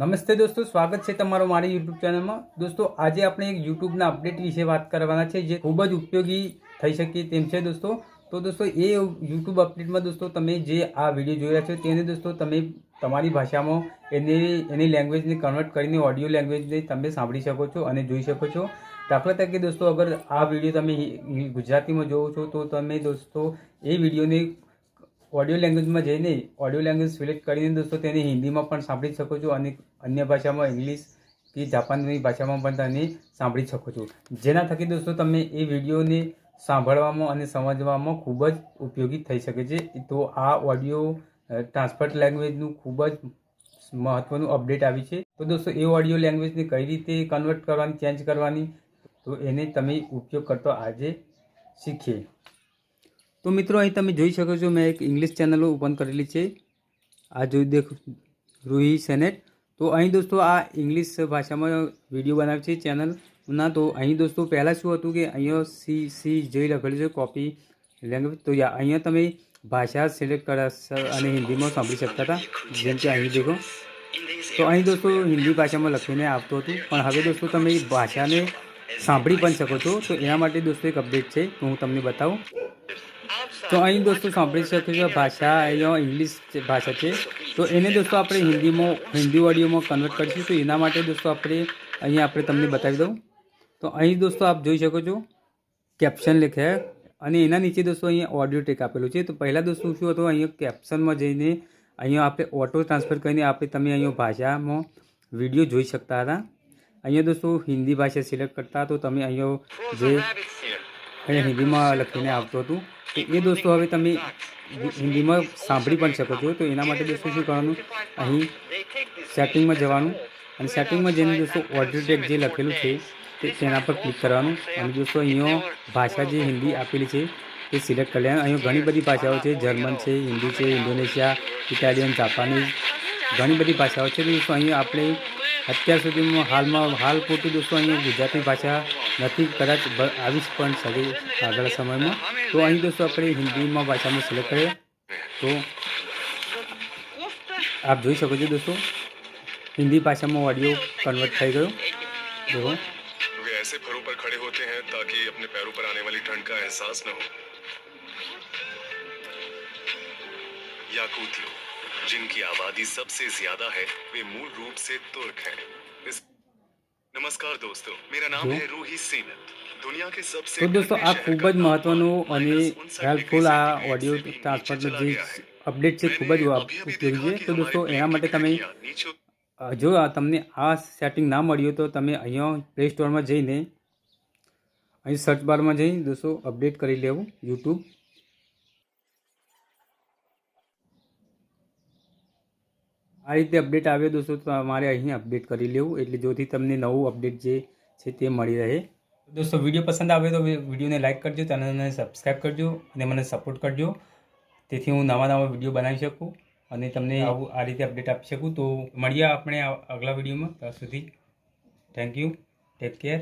નમસ્તે દોસ્તો, સ્વાગત છે તમારો મારી યુટ્યુબ ચેનલમાં દોસ્તો, આજે આપણે એક યુટ્યુબના અપડેટ વિશે વાત કરવાના છે, જે ખૂબ જ ઉપયોગી થઈ શકે તેમ છે દોસ્તો. તો દોસ્તો, એ યુટ્યુબ અપડેટમાં દોસ્તો, તમે જે આ વીડિયો જોઈ રહ્યા છો તેને દોસ્તો, તમે તમારી ભાષામાં એની એની લેંગ્વેજને કન્વર્ટ કરીને ઓડિયો લેંગ્વેજને તમે સાંભળી શકો છો અને જોઈ શકો છો. દાખલા તરીકે દોસ્તો, અગર આ વીડિયો તમે ગુજરાતીમાં જોવો છો, તો તમે દોસ્તો, એ વિડીયોને ઓડિયો લેંગ્વેજમાં જઈને ઓડિયો લેંગ્વેજ સિલેક્ટ કરીને દોસ્તો, તેને હિન્દીમાં પણ સાંભળી શકો છો અને અન્ય ભાષામાં ઇંગ્લિશ કે જાપાનની ભાષામાં પણ તમે સાંભળી શકો છો. જેના થકી દોસ્તો, તમે એ વિડીયોને સાંભળવામાં અને સમજવામાં ખૂબ જ ઉપયોગી થઈ શકે છે. તો આ ઓડિયો ટ્રાન્સફર લેંગ્વેજનું ખૂબ જ મહત્વનું અપડેટ આવી છે. તો દોસ્તો, એ ઓડિયો લેંગ્વેજને કઈ રીતે કન્વર્ટ કરવાની ચેન્જ કરવાની, તો એને તમે ઉપયોગ કરતો આજે શીખીએ. તો મિત્રો, અહીં તમે જોઈ શકો છો, મેં એક ઇંગ્લિશ ચેનલ ઓપન કરેલી છે. આ જોઈ દેખ, રૂહી સેનેટ. તો અહીં દોસ્તો, આ ઇંગ્લિશ ભાષામાં વીડિયો બનાવે છે ચેનલના તો અહીં દોસ્તો, પહેલાં શું હતું કે અહીંયા સી સી જોઈ લખેલું છે કોપી લેંગ્વેજ તો અહીંયા તમે ભાષા સિલેક્ટ કર્યા અને હિન્દીમાં સાંભળી શકતા હતા. જેમ કે અહીં દેખો. તો અહીં દોસ્તો, હિન્દી ભાષામાં લખીને આવતું હતું. પણ હવે દોસ્તો, તમે ભાષાને સાંભળી પણ શકો છો. તો એના માટે દોસ્તો, એક અપડેટ છે. હું તમને બતાવું. તો અહીં દોસ્તો સાંભળી શકો છો ભાષા અહીંયા ઇંગ્લિશ ભાષા છે. તો એને દોસ્તો આપણે હિન્દીમાં, હિન્દી ઓડિયોમાં કન્વર્ટ કરીશું. તો એના માટે દોસ્તો આપણે અહીંયા આપણે તમને બતાવી દઉં. તો અહીં દોસ્તો આપ જોઈ શકો છો કેપ્શન લખ્યા અને એના નીચે દોસ્તો અહીંયા ઓડિયો ટેક આપેલું છે. તો પહેલાં દોસ્તો શું હતું, અહીંયા કેપ્શનમાં જઈને અહીંયા આપણે ઓટો ટ્રાન્સફર કરીને આપણે તમે અહીંયા ભાષામાં વીડિયો જોઈ શકતા હતા. અહીંયા દોસ્તો હિન્દી ભાષા સિલેક્ટ કરતા તો તમે અહીંયા જે અહીંયા હિન્દીમાં લખીને આવતું હતું. તો એ દોસ્તો, હવે તમે હિન્દીમાં સાંભળી પણ શકો છો. તો એના માટે દોસ્તો શું કરવાનું? અહીં સેટિંગમાં જવાનું. અને સેટિંગમાં જઈને દોસ્તો ઓડિયો ટેક જે લખેલું છે તેના પર ક્લિક કરવાનું. અને દોસ્તો, અહીંયા ભાષા જે હિન્દી આપેલી છે તે સિલેક્ટ કરી લેવાનું. અહીંયા ઘણી બધી ભાષાઓ છે. જર્મન છે, હિન્દી છે, ઇન્ડોનેશિયા, ઇટાલિયન, જાપાનીઝ, ઘણી બધી ભાષાઓ છે. દોસ્તો, અહીંયા આપણે અત્યાર સુધીમાં હાલમાં, હાલ પૂરતું દોસ્તો, અહીંયા ગુજરાતી ભાષા નથી કદાચ બ- આવી જ પણ શકે આગળ સમયમાં તો અહીં દોસ્તો આપણે હિન્દીમાં ભાષામાં સિલેક્ટ કરીએ તો આપ જોઈ શકો છો દોસ્તો હિન્દી ભાષામાં ઓડિયો કન્વર્ટ થઈ ગયો देखो वे ऐसे घरों पर खड़े होते हैं ताकि अपने पैरों पर आने वाली ठंड का एहसास न हो याकूतियों जिनकी आबादी सबसे ज्यादा है वे मूल रूप से तुर्क हैं इस નમસ્કાર દોસ્તો મેરા નામ હે રૂહી સિંહ દુનિયા કે સબસે તો દોસ્તો આ ખૂબ જ મહત્વનું અને હેલ્પફુલ આ ઓડિયો ટ્રાન્સફરનો જે અપડેટ છે ખૂબ જ ઉપયોગી છે તો દોસ્તો એના માટે તમે જો તમને આ સેટિંગ ના મળ્યું તો તમે અહીંયા પ્લે સ્ટોરમાં જઈને અહીં સર્ચ બારમાં જઈ દોસ્તો અપડેટ કરી લેવું યુટ્યુબ આ રીતે અપડેટ આવ્યો દોસ્તો તો તમારે અહીં અપડેટ કરી લેવું એટલે જોથી તમને નવું અપડેટ જે છે તે મળી રહે. દોસ્તો વીડિયો પસંદ આવે તો વિડીયોને લાઇક કરજો ચેનલને સબસ્ક્રાઈબ કરજો અને મને સપોર્ટ કરજો. તેથી હું નવા નવા વીડિયો બનાવી શકું અને તમને આવું આ રીતે અપડેટ આપી શકું. તો મળીએ આપણે આગલા વિડીયોમાં. ત્યાં સુધી થેન્ક યુ ટેક કેર